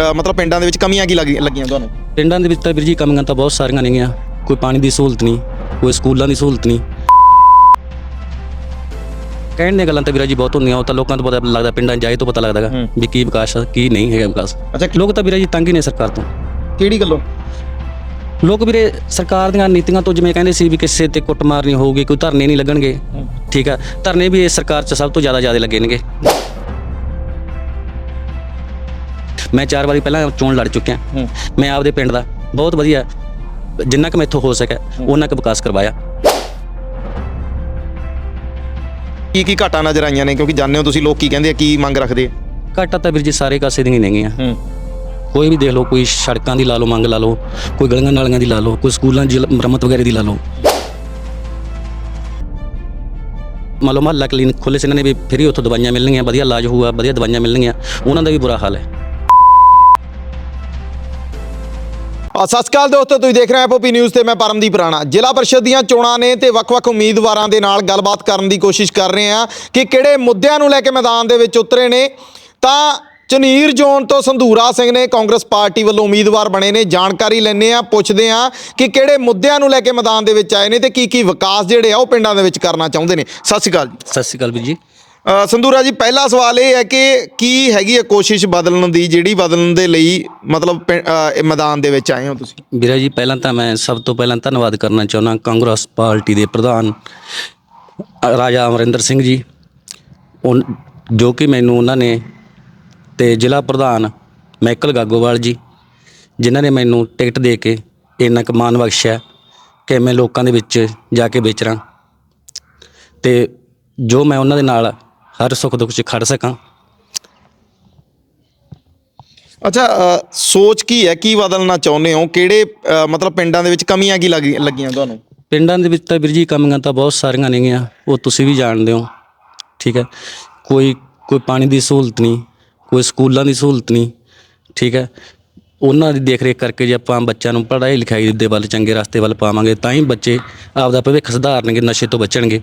ਅ, ਮਤਲਬ ਪਿੰਡਾਂ ਦੇ ਵਿੱਚ ਕਮੀਆਂ ਕੀ ਲੱਗੀ- ਲੱਗੀਆਂ ਤੁਹਾਨੂੰ? ਪਿੰਡਾਂ ਦੇ ਵਿੱਚ ਤਾਂ ਵੀਰ ਜੀ ਕਮੀਆਂ ਤਾਂ ਬਹੁਤ ਸਾਰੀਆਂ ਨੇਗੀਆਂ। ਕੋਈ ਪਾਣੀ ਦੀ ਸਹੂਲਤ ਨਹੀਂ ਕੋਈ ਸਕੂਲਾਂ ਦੀ ਸਹੂਲਤ ਨਹੀਂ। ਕਹਿਣ ਦੀਆਂ ਗੱਲਾਂ ਤਾਂ ਵੀਰਾ ਜੀ ਬਹੁਤ ਹੁੰਦੀਆਂ ਉਹ ਤਾਂ ਲੋਕਾਂ ਤੋਂ ਪਤਾ ਲੱਗਦਾ ਪਿੰਡਾਂ 'ਚ ਜਾਏ ਤੋਂ ਪਤਾ ਲੱਗਦਾਗਾ ਹੂੰ। ਵੀ ਕੀ ਵਿਕਾਸ ਆ ਕੀ ਨਹੀਂ ਹੈਗਾ ਵਿਕਾਸ। ਅੱਛਾ ਲੋਕ ਤਾਂ ਵੀਰਾ ਜੀ ਤੰਗ ਹੀ ਨੇ ਸਰਕਾਰ ਤੋਂ। ਕਿਹੜੀ ਗੱਲੋਂ? ਲੋਕ ਵੀਰੇ ਸਰਕਾਰ ਦੀਆਂ ਨੀਤੀਆਂ ਤੋਂ ਜਿਵੇਂ ਕਹਿੰਦੇ ਸੀ ਵੀ ਕਿਸੇ ਤੇ ਕੁੱਟਮਾਰ ਨਹੀਂ ਹੋਊਗੀ ਕੋਈ ਧਰਨੇ ਨਹੀਂ ਲੱਗਣਗੇ ਠੀਕ ਆ। ਧਰਨੇ ਵੀ ਇਸ ਸਰਕਾਰ 'ਚ ਸਭ ਤੋਂ ਜ਼ਿਆਦਾ ਜ਼ਿਆਦਾ ਲੱਗੇ ਨੇਗੇ ਮੈਂ ਚਾਰ ਵਾਰੀ ਪਹਿਲਾਂ ਚੋਣ ਲੜ ਚੁੱਕਿਆ। ਹੂੰ। ਮੈਂ ਆਪਦੇ ਪਿੰਡ ਦਾ ਬਹੁਤ ਵਧੀਆ ਜਿੰਨਾ ਕੁ ਮੈਥੋਂ ਹੋ ਸਕਿਆ ਉਹਨਾਂ ਕੁ ਵਿਕਾਸ ਕਰਵਾਇਆ। ਕੀ ਕੀ ਘਾਟਾਂ ਨਜ਼ਰ ਆਈਆਂ ਨੇ? ਕਿਉਂਕਿ ਜਾਣਦੇ ਹੋ ਤੁਸੀਂ ਲੋਕ ਕੀ ਕਹਿੰਦੇ ਆ ਕੀ ਮੰਗ ਰੱਖਦੇ ਆ? ਘਾਟਾ ਤਾਂ ਵੀਰ ਜੀ ਸਾਰੇ ਕਾਸੇ ਦੀਆਂ ਹੀ ਨੇਗੀਆਂ। ਹੂੰ। ਕੋਈ ਵੀ ਦੇਖ ਲਓ ਕੋਈ ਸੜਕਾਂ ਦੀ ਲਾ ਲਓ ਮੰਗ ਲਾ ਲਓ ਕੋਈ ਗਲੀਆਂ ਨਾਲੀਆਂ ਦੀ ਲਾ ਲਓ ਕੋਈ ਸਕੂਲਾਂ ਦੀ ਮੁਰੰਮਤ ਵਗੈਰੇ ਦੀ ਲਾ ਲਓ। ਮੰਨ ਲਓ ਮਹੱਲਾ ਕਲੀਨਿਕ ਖੁੱਲੇ ਸੀ ਇਹਨਾਂ ਨੇ ਵੀ ਫ੍ਰੀ ਉੱਥੋਂ ਦਵਾਈਆਂ ਮਿਲਣਗੀਆਂ ਵਧੀਆ ਇਲਾਜ ਹੋਊਗਾ ਵਧੀਆ ਦਵਾਈਆਂ ਮਿਲਣਗੀਆਂ। ਉਹਨਾਂ ਦਾ ਵੀ ਬੁਰਾ ਹਾਲ ਹੈ। ਸਤਿ ਸ਼੍ਰੀ ਅਕਾਲ ਦੋਸਤੋ, ਤੁਸੀਂ ਦੇਖ ਰਹੇ ਹੋ ਪੀ ਨਿਊਜ਼ ਤੇ ਮੈਂ ਪਰਮਦੀਪ ਰਾਣਾ। ਜ਼ਿਲ੍ਹਾ ਪਰਿਸ਼ਦ ਦੀਆਂ ਚੋਣਾਂ ਨੇ ਤੇ ਵੱਖ-ਵੱਖ ਉਮੀਦਵਾਰਾਂ ਦੇ ਨਾਲ ਗੱਲਬਾਤ ਕਰਨ ਦੀ ਕੋਸ਼ਿਸ਼ ਕਰ ਰਹੇ ਹਾਂ ਕਿ ਕਿਹੜੇ ਮੁੱਦਿਆਂ ਨੂੰ ਲੈ ਕੇ ਮੈਦਾਨ ਦੇ ਵਿੱਚ ਉਤਰੇ ਨੇ। ਤਾਂ ਚਨੀਰ ਜ਼ੋਨ ਤੋਂ ਸੰਧੂਰਾ ਸਿੰਘ ਨੇ ਕਾਂਗਰਸ ਪਾਰਟੀ ਵੱਲੋਂ ਉਮੀਦਵਾਰ ਬਣੇ ਨੇ, ਜਾਣਕਾਰੀ ਲੈਣੇ ਆ ਪੁੱਛਦੇ ਆ ਕਿ ਕਿਹੜੇ ਮੁੱਦਿਆਂ ਨੂੰ ਲੈ ਕੇ ਮੈਦਾਨ ਦੇ ਵਿੱਚ ਆਏ ਨੇ ਤੇ ਕੀ ਕੀ ਵਿਕਾਸ ਜਿਹੜੇ ਆ ਉਹ ਪਿੰਡਾਂ ਦੇ ਵਿੱਚ ਕਰਨਾ ਚਾਹੁੰਦੇ ਨੇ। ਸਤਿ ਸ਼੍ਰੀ ਅਕਾਲ ਜੀ। ਸਤਿ ਸ਼੍ਰੀ ਅਕਾਲ ਵੀਰ ਜੀ। ਸੰਧੂਰਾ ਜੀ ਪਹਿਲਾ ਸਵਾਲ ਇਹ ਹੈ ਕਿ ਕੀ ਹੈਗੀ ਹੈ ਕੋਸ਼ਿਸ਼ ਬਦਲਣ ਦੀ ਜਿਹੜੀ ਬਦਲਣ ਦੇ ਲਈ ਮਤਲਬ ਪਿੰ- ਅ, ਇਹ ਮੈਦਾਨ ਦੇ ਵਿੱਚ ਆਏ ਹੋ ਤੁਸੀਂ? ਵੀਰਾ ਜੀ ਪਹਿਲਾਂ ਤਾਂ ਮੈਂ ਸਭ ਤੋਂ ਪਹਿਲਾਂ ਧੰਨਵਾਦ ਕਰਨਾ ਚਾਹੁੰਦਾ ਕਾਂਗਰਸ ਪਾਰਟੀ ਦੇ ਪ੍ਰਧਾਨ ਅ, ਰਾਜਾ ਅਮਰਿੰਦਰ ਸਿੰਘ ਜੀ। ਉਨ- ਜੋ ਕਿ ਮੈਨੂੰ ਉਹਨਾਂ ਨੇ ਤੇ ਜ਼ਿਲ੍ਹਾ ਪ੍ਰਧਾਨ ਮਾਈਕਲ ਗਾਗੋਵਾਲ ਜੀ ਜਿਨ੍ਹਾਂ ਨੇ ਮੈਨੂੰ ਟਿਕਟ ਦੇ ਕੇ ਇੰਨਾ ਕੁ ਮਾਣ ਬਖਸ਼ਿਆ ਕਿ ਮੈਂ ਲੋਕਾਂ ਦੇ ਵਿੱਚ ਜਾ ਕੇ ਵਿਚਰਾਂ ਤੇ ਜੋ ਮੈਂ ਉਹਨਾਂ ਦੇ ਨਾਲ ਹਰ ਸੁੱਖ ਦੁੱਖ 'ਚ ਖੜ ਸਕਾਂ। ਅੱਛਾ ਅ, ਸੋਚ ਕੀ ਹੈ? ਕੀ ਬਦਲਣਾ ਚਾਹੁੰਦੇ ਹੋ? ਕਿਹੜੇ ਅ, ਮਤਲਬ ਪਿੰਡਾਂ ਦੇ ਵਿੱਚ ਕਮੀਆਂ ਕੀ ਲੱਗੀ- ਲੱਗੀਆਂ ਤੁਹਾਨੂੰ? ਪਿੰਡਾਂ ਦੇ ਵਿੱਚ ਤਾਂ ਵੀਰ ਜੀ ਕਮੀਆਂ ਤਾਂ ਬਹੁਤ ਸਾਰੀਆਂ ਨੇਗੀਆਂ ਉਹ ਤੁਸੀਂ ਵੀ ਜਾਣਦੇ ਹੋ। ਠੀਕ ਹੈ? ਕੋਈ ਕੋਈ ਪਾਣੀ ਦੀ ਸਹੂਲਤ ਨਹੀਂ ਕੋਈ ਸਕੂਲਾਂ ਦੀ ਸਹੂਲਤ ਨਹੀਂ ਠੀਕ ਹੈ? ਉਹਨਾਂ ਦੀ ਦੇਖ ਰੇਖ ਕਰਕੇ ਜੇ ਆਪਾਂ ਬੱਚਿਆਂ ਨੂੰ ਪੜ੍ਹਾਈ ਲਿਖਾਈ ਦੇ ਵੱਲ ਚੰਗੇ ਰਸਤੇ ਵੱਲ ਪਾਵਾਂਗੇ ਤਾਂ ਹੀ ਬੱਚੇ ਆਪਦਾ ਭਵਿੱਖ ਸੁਧਾਰਨਗੇ ਨਸ਼ੇ ਤੋਂ ਬਚਣਗੇ।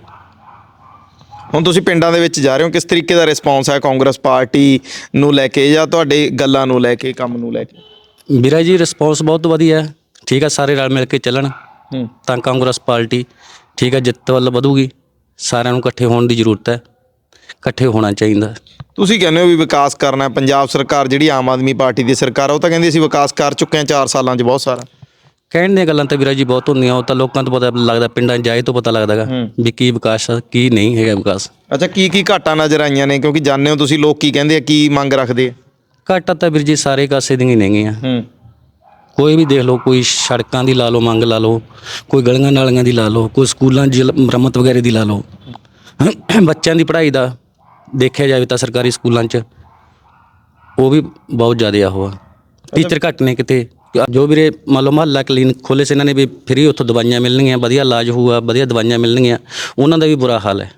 ਹੁਣ ਤੁਸੀਂ ਪਿੰਡਾਂ ਦੇ ਵਿੱਚ ਜਾ ਰਹੇ ਹੋ ਕਿਸ ਤਰੀਕੇ ਦਾ ਰਿਸਪੌਂਸ ਹੈ ਕਾਂਗਰਸ ਪਾਰਟੀ ਨੂੰ ਲੈ ਕੇ ਜਾਂ ਤੁਹਾਡੇ ਗੱਲਾਂ ਨੂੰ ਲੈ ਕੇ ਕੰਮ ਨੂੰ ਲੈ ਕੇ? ਵੀਰਾ ਜੀ ਰਿਸਪੌਂਸ ਬਹੁਤ ਵਧੀਆ ਹੈ। ਠੀਕ ਹੈ ਸਾਰੇ ਰਲ ਮਿਲ ਕੇ ਚੱਲਣ। ਹੂੰ। ਤਾਂ ਕਾਂਗਰਸ ਪਾਰਟੀ ਠੀਕ ਹੈ ਜਿੱਤ ਵੱਲ ਵਧੂਗੀ। ਸਾਰਿਆਂ ਨੂੰ ਇਕੱਠੇ ਹੋਣ ਦੀ ਜ਼ਰੂਰਤ ਹੈ। ਇਕੱਠੇ ਹੋਣਾ ਚਾਹੀਦਾ। ਤੁਸੀਂ ਕਹਿੰਦੇ ਹੋ ਵੀ ਵਿਕਾਸ ਕਰਨਾ ਹੈ। ਪੰਜਾਬ ਸਰਕਾਰ ਜਿਹੜੀ ਆਮ ਆਦਮੀ ਪਾਰਟੀ ਦੀ ਸਰਕਾਰ ਆ ਉਹ ਤਾਂ ਕਹਿੰਦੀ ਅਸੀਂ ਵਿਕਾਸ ਕਰ ਚੁੱਕੇ ਹਾਂ 4 ਸਾਲਾਂ 'ਚ ਬਹੁਤ ਸਾਰਾ। ਕਹਿਣ ਦੀਆਂ ਗੱਲਾਂ ਤਾਂ ਵੀਰਾ ਜੀ ਬਹੁਤ ਹੁੰਦੀਆਂ ਉਹ ਤਾਂ ਲੋਕਾਂ ਤੋਂ ਪਤਾ ਲੱਗਦਾ ਪਿੰਡਾਂ 'ਚ ਜਾਏ ਤੋਂ ਪਤਾ ਲੱਗਦਾਗਾ। ਵੀ ਕੀ ਵਿਕਾਸ ਆ ਕੀ ਨਹੀਂ ਹੈਗਾ ਵਿਕਾਸ। ਅੱਛਾ ਕੀ ਕੀ ਘਾਟਾਂ ਨਜ਼ਰ ਆਈਆਂ ਨੇ? ਕਿਉਂਕਿ ਜਾਣਦੇ ਹੋ ਤੁਸੀਂ ਲੋਕ ਕੀ ਕਹਿੰਦੇ ਆ ਕੀ ਮੰਗ ਰੱਖਦੇ ਆ? ਘਾਟਾ ਤਾਂ ਵੀਰ ਜੀ ਸਾਰੇ ਕਾਸੇ ਦੀਆਂ ਹੀ ਨੇਗੀਆਂ। ਹੂੰ। ਕੋਈ ਵੀ ਦੇਖ ਲਓ ਕੋਈ ਸੜਕਾਂ ਦੀ ਲਾ ਲਓ ਮੰਗ ਲਾ ਲਓ ਕੋਈ ਗਲੀਆਂ ਨਾਲੀਆਂ ਦੀ ਲਾ ਲਓ ਕੋਈ ਸਕੂਲਾਂ ਦੀ ਮੁਰੰਮਤ ਵਗੈਰੇ ਦੀ ਲਾ ਲਓ। ਬੱਚਿਆਂ ਦੀ ਪੜ੍ਹਾਈ ਦਾ ਦੇਖਿਆ ਜਾਵੇ ਤਾਂ ਸਰਕਾਰੀ ਸਕੂਲਾਂ 'ਚ ਉਹ ਵੀ ਬਹੁਤ ਜ਼ਿਆਦਾ ਆ। ਉਹ ਟੀਚਰ ਘੱਟ ਨੇ ਕਿਤੇ। ਜੋ ਵੀਰੇ ਮੰਨ ਲਓ ਮਹੱਲਾ ਕਲੀਨਿਕ ਖੋਲੇ ਸੀ ਇਹਨਾਂ ਨੇ ਵੀ ਫ੍ਰੀ ਉੱਥੋਂ ਦਵਾਈਆਂ ਮਿਲਣਗੀਆਂ ਵਧੀਆ ਇਲਾਜ ਹੋਊਗਾ ਵਧੀਆ ਦਵਾਈਆਂ ਮਿਲਣਗੀਆਂ ਉਹਨਾਂ ਦਾ ਵੀ ਬੁਰਾ ਹਾਲ ਹੈ।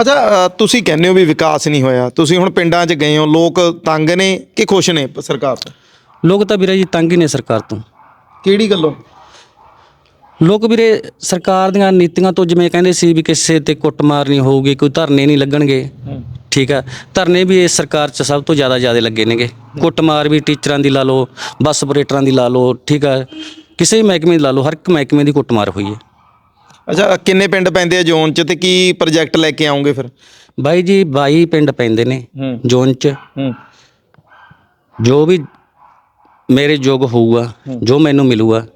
ਅੱਛਾ ਅ, ਤੁਸੀਂ ਕਹਿੰਦੇ ਹੋ ਵੀ ਵਿਕਾਸ ਨਹੀਂ ਹੋਇਆ। ਤੁਸੀਂ ਹੁਣ ਪਿੰਡਾਂ 'ਚ ਗਏ ਹੋ ਲੋਕ ਤੰਗ ਨੇ ਕਿ ਖੁਸ਼ ਨੇ ਪ- ਸਰਕਾਰ ਤੋਂ? ਲੋਕ ਤਾਂ ਵੀਰੇ ਜੀ ਤੰਗ ਹੀ ਨੇ ਸਰਕਾਰ ਤੋਂ। ਕਿਹੜੀ ਗੱਲੋਂ? ਲੋਕ ਵੀਰੇ ਸਰਕਾਰ ਦੀਆਂ ਨੀਤੀਆਂ ਤੋਂ ਜਿਵੇਂ ਕਹਿੰਦੇ ਸੀ ਵੀ ਕਿਸੇ ਤੇ ਕੁੱਟਮਾਰ ਨਹੀਂ ਹੋਊਗੀ ਕੋਈ ਧਰਨੇ ਨਹੀਂ ਲੱਗਣਗੇ। ਠੀਕ ਆ। ਧਰਨੇ ਵੀ ਇਸ ਸਰਕਾਰ 'ਚ ਸਭ ਤੋਂ ਜ਼ਿਆਦਾ ਜ਼ਿਆਦਾ ਲੱਗੇ ਨੇਗੇ। ਕੁੱਟਮਾਰ ਵੀ ਟੀਚਰਾਂ ਦੀ ਲਾ ਲਓ ਬੱਸ ਆਪਰੇਟਰਾਂ ਦੀ ਲਾ ਲਓ ਠੀਕ ਆ। ਕਿਸੇ ਵੀ ਮਹਿਕਮੇ ਦੀ ਲਾ ਲਓ ਹਰ ਇੱਕ ਮਹਿਕਮੇ ਦੀ ਕੁੱਟਮਾਰ ਹੋਈ ਹੈ। ਅੱਛਾ ਕਿੰਨੇ ਪਿੰਡ ਪੈਂਦੇ ਆ ਜ਼ੋਨ 'ਚ ਤੇ ਕੀ ਪ੍ਰੋਜੈਕਟ ਲੈ ਕੇ ਆਉਂਗੇ ਫਿਰ? ਬਾਈ ਜੀ 22 ਪਿੰਡ ਪੈਂਦੇ ਨੇ ਜ਼ੋਨ 'ਚ। ਜੋ ਵੀ ਮੇਰੇ ਯੋਗ ਹੋਊਗਾ ਜੋ ਮੈਨੂੰ ਮਿਲੂਗਾ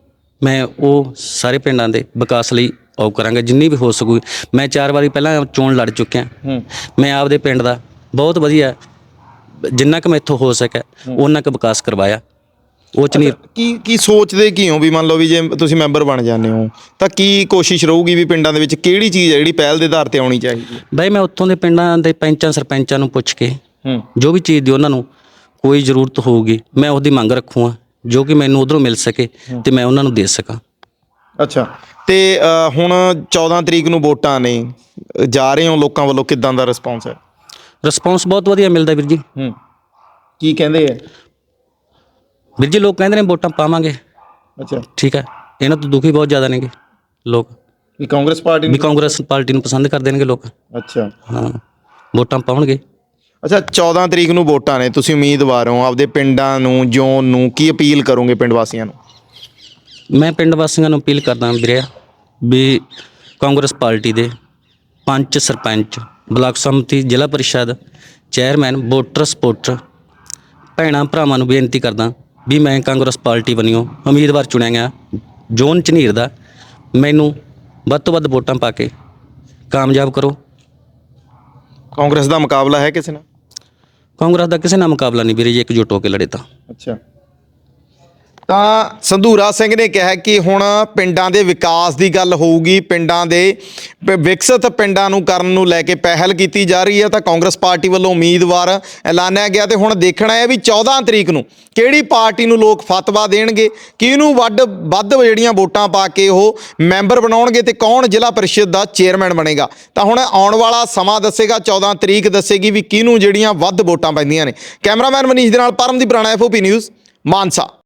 ਮੈਂ ਉਹ ਸਾਰੇ ਪਿੰਡਾਂ ਦੇ ਵਿਕਾਸ ਲਈ ਉਹ ਕਰਾਂਗਾ ਜਿੰਨੀ ਵੀ ਹੋ ਸਕੂ ਮੈਂ ਚਾਰ ਵਾਰੀ ਪਹਿਲਾਂ ਚੋਣ ਲੜ ਚੁੱਕਿਆ। ਮੈਂ ਆਪਦੇ ਪਿੰਡ ਦਾ। ਬਹੁਤ ਵਧੀਆ। ਜਿੰਨਾ ਕੁ ਮੈਥੋਂ ਹੋ ਸਕਿਆ ਉਹਨਾਂ ਕੁ ਵਿਕਾਸ ਕਰਵਾਇਆ। ਉਹ ਚ ਨਹੀਂ ਕੀ ਕੀ ਸੋਚਦੇ ਕੀ ਹੋ ਵੀ ਮੰਨ ਲਓ ਵੀ ਜੇ ਤੁਸੀਂ ਮੈਂਬਰ ਬਣ ਜਾਂਦੇ ਹੋ ਤਾਂ ਕੀ ਕੋਸ਼ਿਸ਼ ਰਹੂਗੀ ਵੀ ਪਿੰਡਾਂ ਦੇ ਵਿੱਚ ਕਿਹੜੀ ਚੀਜ਼ ਹੈ ਜਿਹੜੀ ਪਹਿਲ ਦੇ ਆਧਾਰ ਤੇ ਆਉਣੀ ਚਾਹੀਦੀ ਬਾਈ ਮੈਂ ਉੱਥੋਂ ਦੇ ਪਿੰਡਾਂ ਦੇ ਪੈਂਚਾਂ ਸਰਪੰਚਾਂ ਨੂੰ ਪੁੱਛ ਕੇ ਜੋ ਵੀ ਚੀਜ਼ ਦੀ ਉਹਨਾਂ ਨੂੰ ਕੋਈ ਜ਼ਰੂਰਤ ਹੋਊਗੀ ਮੈਂ ਉਹਦੀ ਮੰਗ ਰੱਖੂਗਾ ਜੋ ਕਿ ਮੈਨੂੰ ਉਧਰੋਂ ਮਿਲ ਸਕੇ ਤੇ ਮੈਂ ਉਹਨਾਂ ਨੂੰ ਦੇ ਸਕਾਂ। ਅੱਛਾ। ਤੇ ਹੁਣ 14 ਤਰੀਕ ਨੂੰ ਵੋਟਾਂ ਨੇ। ਜਾ ਰਹੇ ਹੋ ਲੋਕਾਂ ਵੱਲੋਂ ਕਿਦਾਂ ਦਾ ਰਿਸਪੌਂਸ ਹੈ? ਰਿਸਪੌਂਸ ਬਹੁਤ ਵਧੀਆ ਮਿਲਦਾ ਵੀਰ ਜੀ। ਹੂੰ। ਕੀ ਕਹਿੰਦੇ ਆ? ਵੀਰ ਜੀ ਲੋਕ ਕਹਿੰਦੇ ਨੇ ਵੋਟਾਂ ਪਾਵਾਂਗੇ। ਅੱਛਾ। ਠੀਕ ਹੈ। ਇਹਨਾਂ ਤੋਂ ਦੁਖੀ ਬਹੁਤ ਜ਼ਿਆਦਾ ਨੇਗੇ ਲੋਕ। ਵੀ ਕਾਂਗਰਸ ਪਾਰਟੀ ਵੀ ਕਾਂਗਰਸ ਪਾਰਟੀ ਨੂੰ ਪਸੰਦ ਕਰਦੇ ਨੇਗੇ ਲੋਕ। ਅੱਛਾ। ਹਾਂ। ਵੋਟਾਂ ਪਾਉਣਗੇ। ਅੱਛਾ 14 ਤਰੀਕ ਨੂੰ ਵੋਟਾਂ ਨੇ। ਤੁਸੀਂ ਉਮੀਦਵਾਰ ਹੋ। ਆਪਦੇ ਪਿੰਡਾਂ ਨੂੰ ਜ਼ੋਨ ਨੂੰ ਕੀ ਅਪੀਲ ਕਰੋਗੇ ਪਿੰਡ ਵਾਸੀਆਂ ਨੂੰ? ਮੈਂ ਪਿੰਡ ਵਾਸੀਆਂ ਨੂੰ ਅਪੀਲ ਕਰਦਾ ਵੀਰੇ ਵੀ ਕਾਂਗਰਸ ਪਾਰਟੀ ਦੇ ਪੰਚ ਸਰਪੰਚ ਬਲਾਕ ਸੰਮਤੀ ਜ਼ਿਲ੍ਹਾ ਪਰਿਸ਼ਦ ਚੇਅਰਮੈਨ ਵੋਟਰ ਸਪੋਰਟਰ ਭੈਣਾਂ ਭਰਾਵਾਂ ਨੂੰ ਬੇਨਤੀ ਕਰਦਾ ਵੀ ਮੈਂ ਕਾਂਗਰਸ ਪਾਰਟੀ ਬਣਿਓ ਉਮੀਦਵਾਰ ਚੁਣਿਆ ਗਿਆ। ਜੋਨ ਝਨੀਰ ਦਾ ਮੈਨੂੰ ਵੱਧ ਤੋਂ ਵੱਧ ਵੋਟਾਂ ਪਾ ਕੇ ਕਾਮਯਾਬ ਕਰੋ। ਕਾਂਗਰਸ ਦਾ ਮੁਕਾਬਲਾ ਹੈ ਕਿਸੇ ਨਾਲ? ਕਾਂਗਰਸ ਦਾ ਕਿਸੇ ਨਾਲ ਮੁਕਾਬਲਾ ਨਹੀਂ ਵੀਰੇ ਜੇ ਇਕਜੁੱਟ ਹੋ ਕੇ ਲੜੇ ਤਾਂ। ਅੱਛਾ। ਤਾਂ ਸੰਧੂਰਾ ਸਿੰਘ ਨੇ ਕਿਹਾ ਕਿ ਹੁਣ ਪਿੰਡਾਂ ਦੇ ਵਿਕਾਸ ਦੀ ਗੱਲ ਹੋਊਗੀ, ਪਿੰਡਾਂ ਦੇ ਪ- ਵਿਕਸਿਤ ਪਿੰਡਾਂ ਨੂੰ ਕਰਨ ਨੂੰ ਲੈ ਕੇ ਪਹਿਲ ਕੀਤੀ ਜਾ ਰਹੀ ਹੈ, ਤਾਂ ਕਾਂਗਰਸ ਪਾਰਟੀ ਵੱਲੋਂ ਉਮੀਦਵਾਰ ਐਲਾਨਿਆ ਗਿਆ ਤੇ ਹੁਣ ਦੇਖਣਾ ਹੈ ਵੀ 14 ਤਰੀਕ ਨੂੰ ਕਿਹੜੀ ਪਾਰਟੀ ਨੂੰ ਲੋਕ ਫਤਵਾ ਦੇਣਗੇ, ਕਿਹਨੂੰ ਵੱਡ, ਵੱਧ ਜਿਹੜੀਆਂ ਵੋਟਾਂ ਪਾ ਕੇ ਉਹ ਮੈਂਬਰ ਬਣਾਉਣਗੇ ਤੇ ਕੌਣ ਜ਼ਿਲ੍ਹਾ ਪਰਿਸ਼ਦ ਦਾ ਚੇਅਰਮੈਨ ਬਣੇਗਾ। ਤਾਂ ਹੁਣ ਆਉਣ ਵਾਲਾ ਸਮਾਂ ਦੱਸੇਗਾ 14 ਤਰੀਕ ਦੱਸੇਗੀ ਵੀ ਕਿਹਨੂੰ ਜਿਹੜੀਆਂ ਵੱਧ ਵੋਟਾਂ ਪੈਂਦੀਆਂ ਨੇ। ਕੈਮਰਾਮੈਨ ਮਨੀਸ਼ ਦੇ ਨਾਲ ਪਰਮਦੀਪ ਰਾਣਾ ਐਫਓਪੀ ਨਿਊਜ਼ ਮਾਨਸਾ।